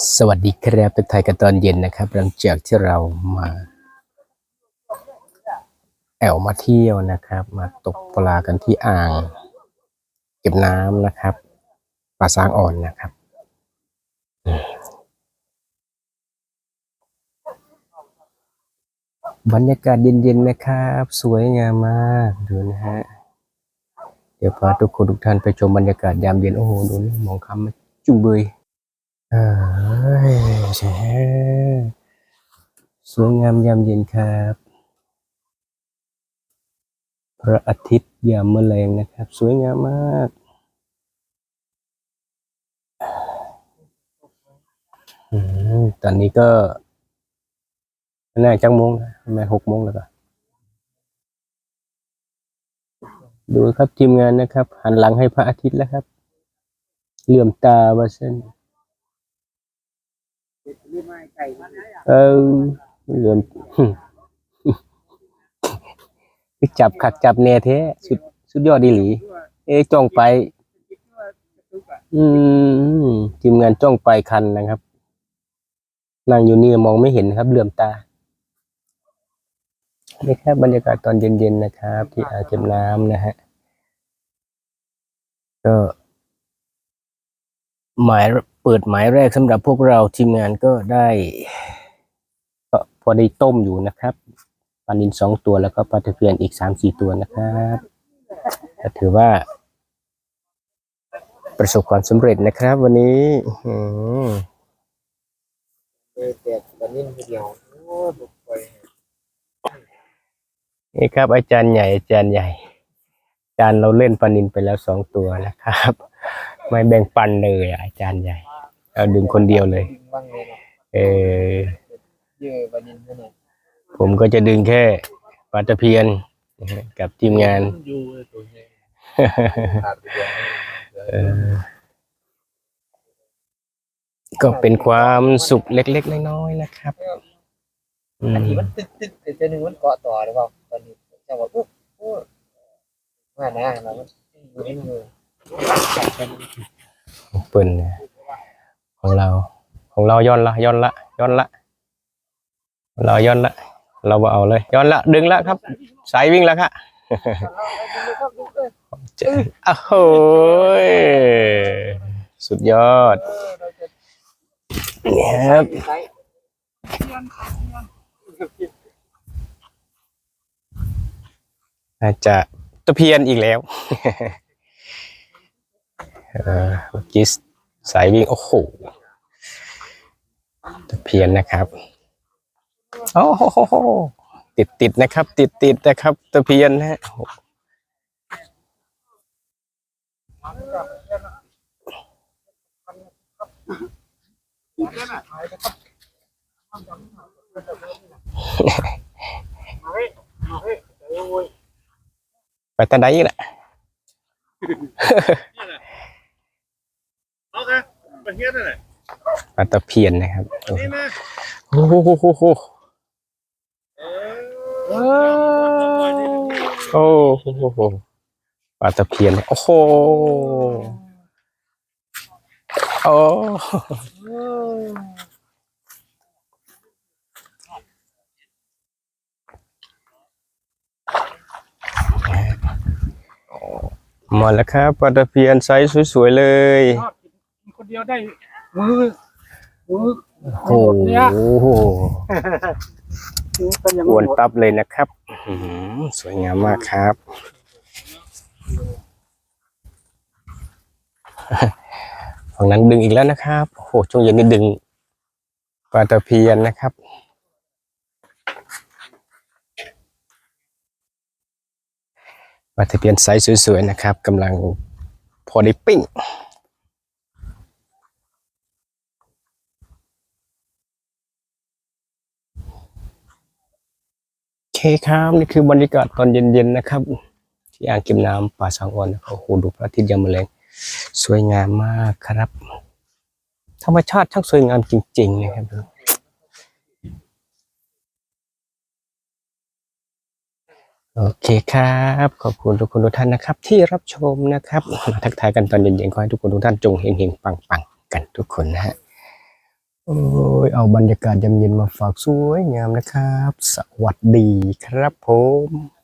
สวัสดีครับทักทยกันตอนเย็นนะครับ หลังจากที่เรามาแอวมาเที่ยวนะครับ มาตกปลากันที่อ่าง เก็บน้ำนะครับปลาสร้างอ่อนนะครับบรรยากาศเย็นๆนะครับ สวยงามมากดูนะฮะเดี๋ยวพาทุกคนทุกท่านไปชมบรรยากาศยามเย็นโอ้โหดูนี่มองคำมันจุ่มเบย เอ้ยแช่สวยงามยามเย็นครับ พระอาทิตย์ยามแมลงนะครับ สวยงามมากอตอนนี้ก็น่าจังโมงนมาหกโมงแล้วก็ดูครับทีมงานนะครับ หันหลังให้พระอาทิตย์แล้วครับ เหลื่อมตาว่าเส้น เออเหลื่มจับขัดจับแน่แท้สุดสุดยอดดีหลี เอ๊จ้องไป อืมทีมงานจ้องไปคันนะครับนั่งอยู่นี่มองไม่เห็นครับเหลื่อมตานี่ครับบรรยากาศตอนเย็นๆนะครับ ที่อ่างเก็บน้ำนะฮะก็หมาย เปิดหมายแรกสำหรับพวกเราทีมงานก็ได้ก็พอได้ต้มอยู่นะครับปลานินสองตัวแล้วก็ปลาตะเพียนอีกสามสี่ตัวนะครับก็ถือว่า ประสบความสำเร็จนะครับ วันนี้อืมเด็กตอนนี้เดียวโอ้บุกไปนี่ครับ อาจารย์ใหญ่อาจารย์ใหญ่ อาจารย์เราเล่นปลานินไปแล้วสองตัวนะครับ ไม่แบ่งปันเลยอาจารย์ใหญ่ เอาดึงคนเดียวเลยบ้างเลยเนาะเออเยอะบันยินเนี่ยผมก็จะดึงแค่ปลาตะเพียนนะฮะกับทีมงาน อยู่ตัวนี้ขาดไปเดียวเออก็เป็นความสุขเล็กๆน้อยๆนะครับอือันมนี้มันตึ๊ดตึ๊ดแต่เจนึงมันเกาะต่อหรือเปล่าตอนนี้จังหวะปุ๊บปุ๊บว่านะแล้วมันอยู่ในมือเปิ่นเนี่ย ของเรา ของเราย้อนละย้อนละย้อนละ เราย้อนละ เราบ่เอาเลยย้อนละดึงละครับ สายวิ่งล้วค่ะเจ๊อ้โหสุดยอดเนี่ยครับอาจจะตะเพียนอีกแล้วเออเมื่อกี้สายวิ่ง โอ้โหตะเพียนนะครับโอ้โหติดติดๆนะครับ ติดติดๆนะครับตะเพียนนะฮะไปตาไดอีกแหละโอเคไป เฮียนั่นแหละปลาตะเพียนนะครับนี่นะโอ้โหโหโหโหเอโอ้อโหโหโหปลาตะเพียน โอ้โหโอ้มาแล้วครับปลาตะเพียนไซส์สวยๆเลยกินคนเดียวได้มือมือโอ้โหเป็นอย่างอวนตับเลยนะครับอื้อหือสวยงามมากครับ ฝั่งนั้นดึงอีกแล้วนะครับโอ้โหช่วงเย็นนี่ดึงปลาตะเพียนนะครับปลาตะเพียนไซส์สวยๆนะครับกำลังพอได้ปิ้ง โอเคครับนี่คือบรรยากาศตอนเย็นๆนะครับ ที่อ่างเก็บน้ำป่าสังอ่อนนะครับโอ้โหดูพระอาทิตย์ยามแรงสวยงามมากครับ ธรรมชาติช่างสวยงามจริง ๆ นะครับโอเคครับ ขอบคุณทุกคนทุกท่านนะครับ ที่รับชมนะครับมาทักทายกันตอนเย็นๆขอให้ทุกคนทุกท่านจงเฮงๆปังๆกันทุกคนนะฮะ โอ้ยเอาบรรยากาศยามเย็นมาฝากสวยงามนะครับ สวัสดีครับผม